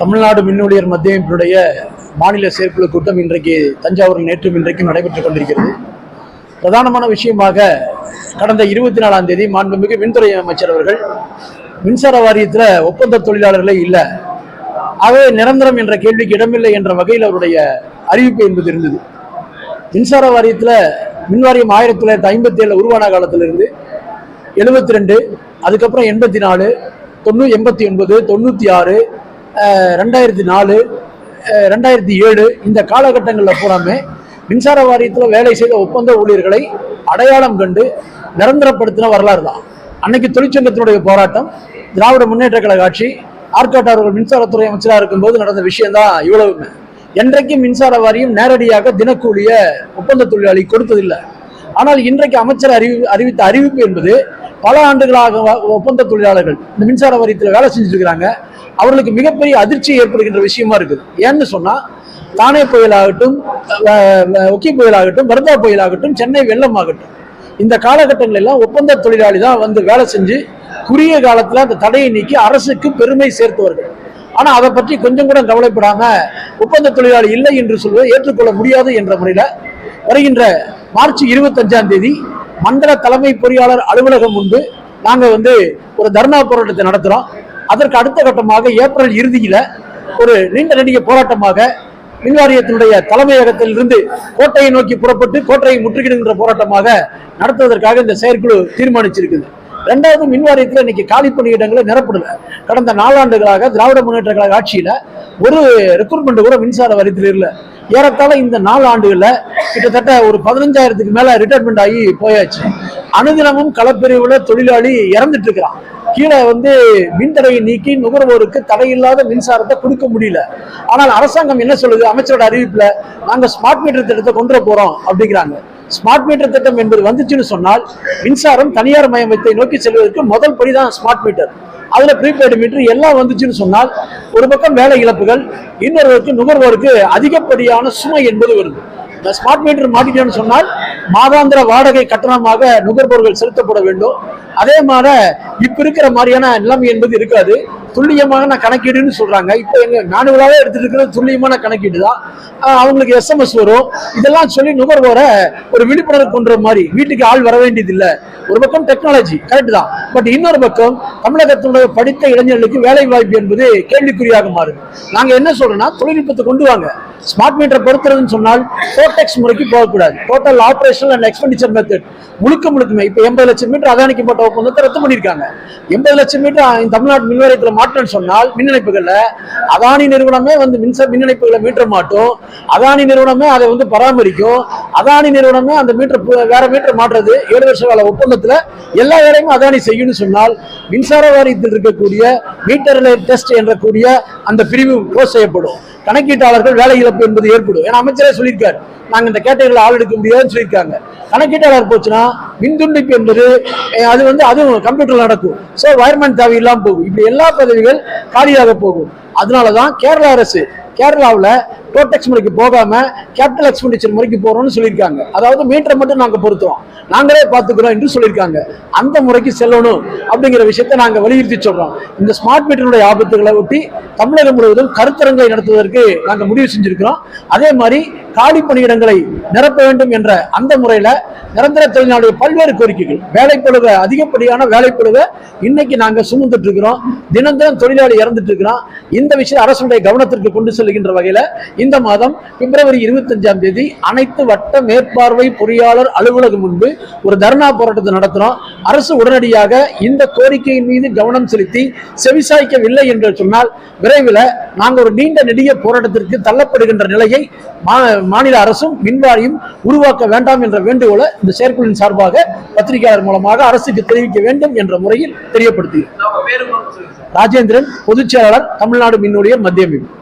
தமிழ்நாடு மின்னூழியர் மத்திய அமைப்பினுடைய மாநில செயற்குழு கூட்டம் இன்றைக்கு தஞ்சாவூரில் நேற்றும் இன்றைக்கும் நடைபெற்றுக் கொண்டிருக்கிறது. பிரதானமான விஷயமாக கடந்த இருபத்தி நாலாம் தேதி மாண்புமிகு மின்துறை அமைச்சர் அவர்கள் மின்சார வாரியத்தில் ஒப்பந்த தொழிலாளர்களே இல்லை. ஆகவே நிரந்தரம் என்ற கேள்விக்கு இடமில்லை என்ற வகையில் அவருடைய அறிவிப்பு என்பது இருந்தது. மின்சார வாரியத்தில் மின்வாரியம் ஆயிரத்தி தொள்ளாயிரத்தி ஐம்பத்தி ஏழில் உருவான காலத்திலிருந்து எழுபத்தி ரெண்டு அதுக்கப்புறம் எண்பத்தி நாலு தொண்ணூ எண்பத்தி ஒன்பது தொண்ணூற்றி ஆறு ரெண்டாயிரத்தி நாலு ரெண்டாயிரத்தி ஏழு இந்த காலகட்டங்களில் பூராமே மின்சார வாரியத்தில் வேலை செய்த ஒப்பந்த ஊழியர்களை அடையாளம் கண்டு நிரந்தரப்படுத்தின வரலாறு தான். அன்னைக்கு தொழிற்சங்கத்தினுடைய போராட்டம் திராவிட முன்னேற்ற கழக ஆட்சி ஆர்காட் அவர்கள் மின்சாரத்துறை அமைச்சராக இருக்கும்போது நடந்த விஷயம்தான் இவ்வளவுமே. என்றைக்கும் மின்சார வாரியம் நேரடியாக தினக்கூலிய ஒப்பந்த தொழிலாளி கொடுத்ததில்லை. ஆனால் இன்றைக்கு அமைச்சர் அறிவி அறிவித்த அறிவிப்பு என்பது பல ஆண்டுகளாக ஒப்பந்த தொழிலாளர்கள் இந்த மின்சார வாரியத்தில் வேலை செஞ்சுட்டு இருக்கிறாங்க அவர்களுக்கு மிகப்பெரிய அதிர்ச்சி ஏற்படுகின்ற விஷயமா இருக்குது. ஏன்னு சொன்னால் தானே புயலாகட்டும் ஒக்கி புயலாகட்டும் வர்தா புயலாகட்டும் சென்னை வெள்ளம் ஆகட்டும். இந்த காலகட்டங்களெல்லாம் ஒப்பந்த தொழிலாளி தான் வந்து வேலை செஞ்சு குறுகிய காலத்தில் அந்த தடையை நீக்கி அரசுக்கு பெருமை சேர்த்தவர்கள். ஆனால் அதை பற்றி கொஞ்சம் கூட கவலைப்படாமல் ஒப்பந்த தொழிலாளி இல்லை என்று சொல்வதை ஏற்றுக்கொள்ள முடியாது என்ற முறையில் வருகின்ற மார்ச் இருபத்தஞ்சாம் தேதி மண்டல தலைமை பொறியாளர் அலுவலகம் முன்பு நாங்க வந்து ஒரு தர்ணா போராட்டத்தை நடத்துறோம். அதற்கு அடுத்த கட்டமாக ஏப்ரல் இறுதியில ஒரு நீண்ட நெடிய போராட்டமாக மின்வாரியத்தினுடைய தலைமையகத்தில் இருந்து கோட்டையை நோக்கி புறப்பட்டு கோட்டையை முற்றுகிடுகின்ற போராட்டமாக நடத்துவதற்காக இந்த செயற்குழு தீர்மானிச்சிருக்குது. ரெண்டாவது மின்வாரியத்தில் இன்னைக்கு காலி பணியிடங்களை நிரப்படல. கடந்த நாலாண்டுகளாக திராவிட முன்னேற்ற கழக ஆட்சியில ஒரு ரெக்ரூட்மெண்ட் கூட மின்சார வரித்தில் இல்லை. ஏறத்தாழ இந்த நாலு ஆண்டுகள்ல கிட்டத்தட்ட ஒரு பதினஞ்சாயிரத்துக்கு மேல ரிட்டையர்மெண்ட் ஆகி போயாச்சு. அனுதினமும் களப்பிரிவுல தொழிலாளி இறந்துட்டு இருக்கிறான். கீழே வந்து மின்தடையை நீக்கி நுகர்வோருக்கு தடையில்லாத மின்சாரத்தை கொடுக்க முடியல. ஆனால் அரசாங்கம் என்ன சொல்லுது? அமைச்சரோட அறிவிப்புல நாங்க ஸ்மார்ட் மீட்டர் திட்டத்தை கொண்டு போறோம் அப்படிங்கிறாங்க. ஸ்மார்ட் மீட்டர் திட்டம் என்பது வந்துச்சுன்னு சொன்னால் மின்சாரம் தனியார் மயமத்தை நோக்கி செல்வதற்கு முதல் படிதான் ஸ்மார்ட் மீட்டர் அதுல ப்ரீபெய்டு மீட்டர் எல்லாம் வந்துச்சுன்னு சொன்னால் ஒரு பக்கம் வேலை இழப்புகள் இன்னொருவருக்கு நுகர்வோருக்கு அதிகப்படியான சுமை என்பது வருது. இந்த ஸ்மார்ட் மீட்டர் மாட்டிட்டோம்னு சொன்னால் மாதாந்திர வாடகை கட்டணமாக நுகர்வோர்கள் செலுத்தப்பட வேண்டும். அதே மாதிரி இப்ப இருக்கிற மாதிரியான நிலைமை என்பது இருக்காது. துல்லியமான கணக்கீடுன்னு சொல்றாங்க. இப்போ எங்க மேனுவலாவே எடுத்துட்டு இருக்கிறது துல்லியமான கணக்கீடு தான். அவங்களுக்கு எஸ்எம்எஸ் வரும். இதெல்லாம் சொல்லி நுகர்வோரை ஒரு விழிப்புணர்வு கொண்டு வர மாதிரி. வீட்டுக்கு ஆள் வர வேண்டியது இல்லை ஒரு பக்கம் டெக்னாலஜி கரெக்ட் தான். பட் இன்னொரு பக்கம் தமிழகத்தினுடைய படித்த இளைஞர்களுக்கு வேலை வாய்ப்பு என்பது கேள்விக்குறியாக மாறுது. நாங்க என்ன சொல்றோம்னா தொழில்நுட்பத்தை கொண்டு வாங்க. ஸ்மார்ட் மீட்டரை பொறுத்துறதுன்னு சொன்னால் டோட்டெக்ஸ் முறைக்கு போகக்கூடாது. Total operation and expenditure method முழுக்க முழுக்குமே. இப்போ எண்பது லட்சம் மீட்டர் அதானிக்கப்பட்ட ஒப்பந்தத்தை ரத்து பண்ணியிருக்காங்க. எண்பது லட்சம் மீட்டர் இந்த தமிழ்நாட்டு மின்வாரியத்தில் மாற்றணும்னு சொன்னால் மின் இணைப்புகள்ல அதானி நிறுவனமே வந்து மின்சார மின் இணைப்புகளை மீட்டர் மாட்டும். அதானி நிறுவனமே அதை வந்து பராமரிக்கும். அதானி நிறுவனமே அந்த மீட்டர் வேற மீட்டர் மாற்றுறது ஏழு வருஷ கால ஒப்பந்தத்துல எல்லா வேலையும் அதானி செய்யும்னு சொன்னால் மின்சார வாரியத்தில் இருக்கக்கூடிய மீட்டர் டெஸ்ட் என்ற கூடிய அந்த பிரிவு க்ளோஸ் செய்யப்படும். கணக்கீட்டாளர்கள் வேலை இழப்பு என்பது ஏற்படும். ஏன்னா அமைச்சரே சொல்லியிருக்காரு. நாங்கள் இந்த கேட்டகரியில் ஆள் எடுக்க முடியாதுன்னு சொல்லியிருக்காங்க. கணக்கீட்டாளர் போச்சுன்னா மின்துண்டிப்பு என்பது அது வந்து அதுவும் கம்ப்யூட்டர்ல நடக்கும். ஸோ வயர்மேன் தேவை இல்லாமல் போகும். இப்படி எல்லா பதவிகள் காலியாக போகும். அதனால தான் கேரள அரசு கேரளாவில் டோட்டெக்ஸ் முறைக்கு போகாமல் கேபிட்டல் எக்ஸ்பெண்டிச்சர் முறைக்கு போகிறோம்னு சொல்லியிருக்காங்க. அதாவது மீட்டரை மட்டும் நாங்கள் பொருத்துறோம். நாங்களே பார்த்துக்கிறோம் என்று சொல்லியிருக்காங்க. அந்த முறைக்கு செல்லணும் அப்படிங்கிற விஷயத்தை நாங்கள் வலியுறுத்தி சொல்கிறோம் இந்த ஸ்மார்ட் மீட்டருடைய ஆபத்துகளை ஒட்டி தமிழகம் முழுவதும் கருத்தரங்கை நடத்துவதற்கு நாங்கள் முடிவு செஞ்சுருக்கிறோம். அதே மாதிரி காலி பணியிடங்களை நிரப்ப வேண்டும் என்ற அந்த முறையில் நிரந்தர தொழிலாளர்கள் பல்வேறு கோரிக்கைகள் வேலைப்பழுவை அதிகப்படியான வேலைப்பழுவை இன்னைக்கு நாங்கள் சுமந்துட்டு இருக்கிறோம். தினம் தினம் தொழிலாளி இறந்துட்டு இருக்கிறோம் இந்த விஷயம் அரசுடைய கவனத்திற்கு கொண்டு செல்கின்ற வகையில் இந்த மாதம் பிப்ரவரி இருபத்தஞ்சாம் தேதி அனைத்து வட்ட மேற்பார்வை பொறியாளர் அலுவலகம் முன்பு ஒரு தர்ணா போராட்டத்தை நடத்துறோம் அரசு உடனடியாக இந்த கோரிக்கையின் மீது கவனம் செலுத்தி செவிசாய்க்கவில்லை என்று சொன்னால் விரைவில் நாங்கள் ஒரு நீண்ட நெடிய போராட்டத்திற்கு தள்ளப்படுகின்ற நிலையை மாநில அரசும் மின்வாரியும் உருவாக்க வேண்டாம் என்ற வேண்டுகோளை இந்த செயற்குழுவின் சார்பாக பத்திரிகையாளர் மூலமாக அரசுக்கு தெரிவிக்க வேண்டும் என்ற முறையில் தெரியப்படுத்துகிறேன் ராஜேந்திரன் பொதுச் செயலாளர் தமிழ்நாடு மின்னுடைய மத்திய அமைப்பு.